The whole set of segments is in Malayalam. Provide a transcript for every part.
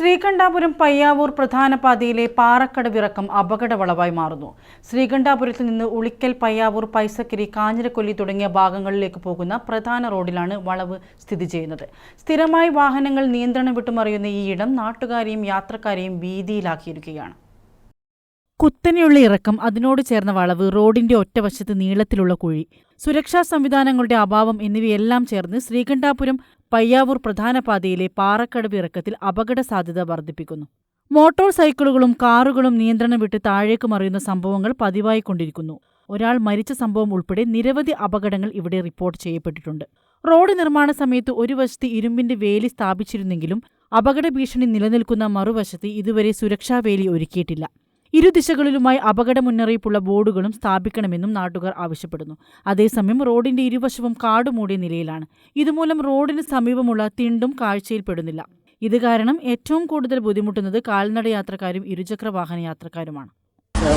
ശ്രീകണ്ഠാപുരം പയ്യാവൂർ പ്രധാന പാതയിലെ പാറക്കടവിറക്കം അപകടവളവായി മാറുന്നു. ശ്രീകണ്ഠാപുരത്ത് നിന്ന് ഉളിക്കൽ പയ്യാവൂർ പൈസക്കരി കാഞ്ഞിരക്കൊല്ലി തുടങ്ങിയ ഭാഗങ്ങളിലേക്ക് പോകുന്ന പ്രധാന റോഡിലാണ് വളവ് സ്ഥിതി ചെയ്യുന്നത്. സ്ഥിരമായി വാഹനങ്ങൾ നിയന്ത്രണം വിട്ടുമറിയുന്ന ഈ ഇടം നാട്ടുകാരെയും യാത്രക്കാരെയും ഭീതിയിലാക്കിയിരിക്കുകയാണ്. കുത്തനെയുള്ള ഇറക്കം അതിനോട് ചേർന്ന വളവ് റോഡിന്റെ ഒറ്റവശത്ത് നീളത്തിലുള്ള കുഴി. സുരക്ഷാ സംവിധാനങ്ങളുടെ അഭാവം എന്നിവയെല്ലാം ചേർന്ന് ശ്രീകണ്ഠാപുരം പയ്യാവൂർ പ്രധാന പാതയിലെ പാറക്കടവ് ഇറക്കത്തിൽ അപകട സാധ്യത വർദ്ധിപ്പിക്കുന്നു. മോട്ടോർ സൈക്കിളുകളും കാറുകളും നിയന്ത്രണം വിട്ട് താഴേക്ക് മറിയുന്ന സംഭവങ്ങൾ പതിവായിക്കൊണ്ടിരിക്കുന്നു ഒരാൾ മരിച്ച സംഭവം ഉൾപ്പെടെ നിരവധി അപകടങ്ങൾ ഇവിടെ റിപ്പോർട്ട് ചെയ്യപ്പെട്ടിട്ടുണ്ട്. റോഡ് നിർമ്മാണ സമയത്ത് ഒരു വശത്ത് ഇരുമ്പിന്റെ വേലി സ്ഥാപിച്ചിരുന്നെങ്കിലും അപകട ഭീഷണി നിലനിൽക്കുന്ന മറുവശത്ത് ഇതുവരെ സുരക്ഷാ വേലി ഒരുക്കിയിട്ടില്ല. ഇരുദിശകളിലുമായി അപകട മുന്നറിയിപ്പുള്ള ബോർഡുകളും സ്ഥാപിക്കണമെന്നും നാട്ടുകാർ ആവശ്യപ്പെടുന്നു. അതേസമയം റോഡിന്റെ ഇരുവശവും കാടുമൂടിയ നിലയിലാണ്. ഇതുമൂലം റോഡിന് സമീപമുള്ള തിണ്ടും കാഴ്ചയിൽപ്പെടുന്നില്ല. ഇത് കാരണം ഏറ്റവും കൂടുതൽ ബുദ്ധിമുട്ടുന്നത് കാൽനട യാത്രക്കാരും ഇരുചക്ര വാഹന യാത്രക്കാരുമാണ്.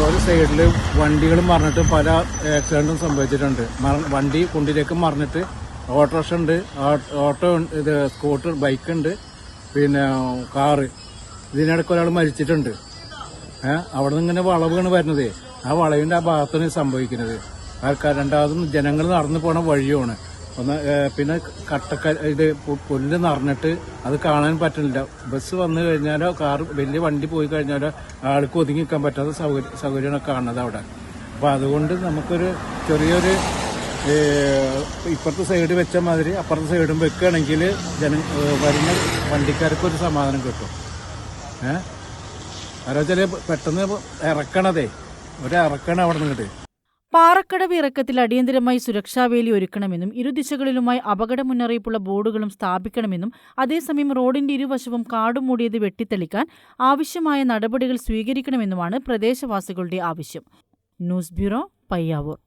ഒരു സൈഡിൽ വണ്ടികൾ മറിഞ്ഞിട്ട് പല ആക്സിഡന്റും സംഭവിച്ചിട്ടുണ്ട്. വണ്ടി കുണ്ടിലേക്ക് മറിഞ്ഞിട്ട് ഓട്ടോറിക്ഷ ഉണ്ട് ഓട്ടോ ഇത് സ്കൂട്ടർ ബൈക്ക് ഉണ്ട് പിന്നെ കാറ്. ഇതിനിടയ്ക്ക് ഒരാൾ മരിച്ചിട്ടുണ്ട്. അവിടെ നിന്ന് ഇങ്ങനെ വളവാണ് വരുന്നത്. ആ വളവിന്റെ ആ ഭാഗത്താണ് സംഭവിക്കുന്നത്. ആൾക്കാർ രണ്ടാമതും ജനങ്ങൾ നടന്നു പോണ വഴിയുമാണ് ഒന്ന് പിന്നെ കട്ടക്ക ഇത് പുല്ല് നിറഞ്ഞിട്ട് അത് കാണാൻ പറ്റുന്നില്ല. ബസ് വന്നു കഴിഞ്ഞാലോ കാർ വലിയ വണ്ടി പോയി കഴിഞ്ഞാലോ ആൾക്ക് ഒതുങ്ങി നിൽക്കാൻ പറ്റാത്ത സൗകര്യം സൗകര്യമാണ് കാണുന്നത് അവിടെ. അപ്പോൾ അതുകൊണ്ട് നമുക്കൊരു ചെറിയൊരു ഇപ്പുറത്തെ സൈഡ് വെച്ച മാതിരി അപ്പുറത്തെ സൈഡും വെക്കുകയാണെങ്കിൽ ജന വരുന്ന വണ്ടിക്കാർക്ക് ഒരു സമാധാനം കിട്ടും. ഏഹ് ആലോചിച്ചാൽ പെട്ടെന്ന് ഇറക്കണതേ. ഒരു ഇറക്കണം അവിടെ നിന്നിട്ട് പാറക്കടവ് ഇറക്കത്തിൽ അടിയന്തരമായി സുരക്ഷാവേലി ഒരുക്കണമെന്നും ഇരുദിശകളിലുമായി അപകട മുന്നറിയിപ്പുള്ള ബോർഡുകളും സ്ഥാപിക്കണമെന്നും അതേസമയം റോഡിന്റെ ഇരുവശവും കാടും മൂടിയത് വെട്ടിത്തെളിക്കാൻ ആവശ്യമായ നടപടികൾ സ്വീകരിക്കണമെന്നുമാണ് പ്രദേശവാസികളുടെ ആവശ്യം. News bureau Payyavoor.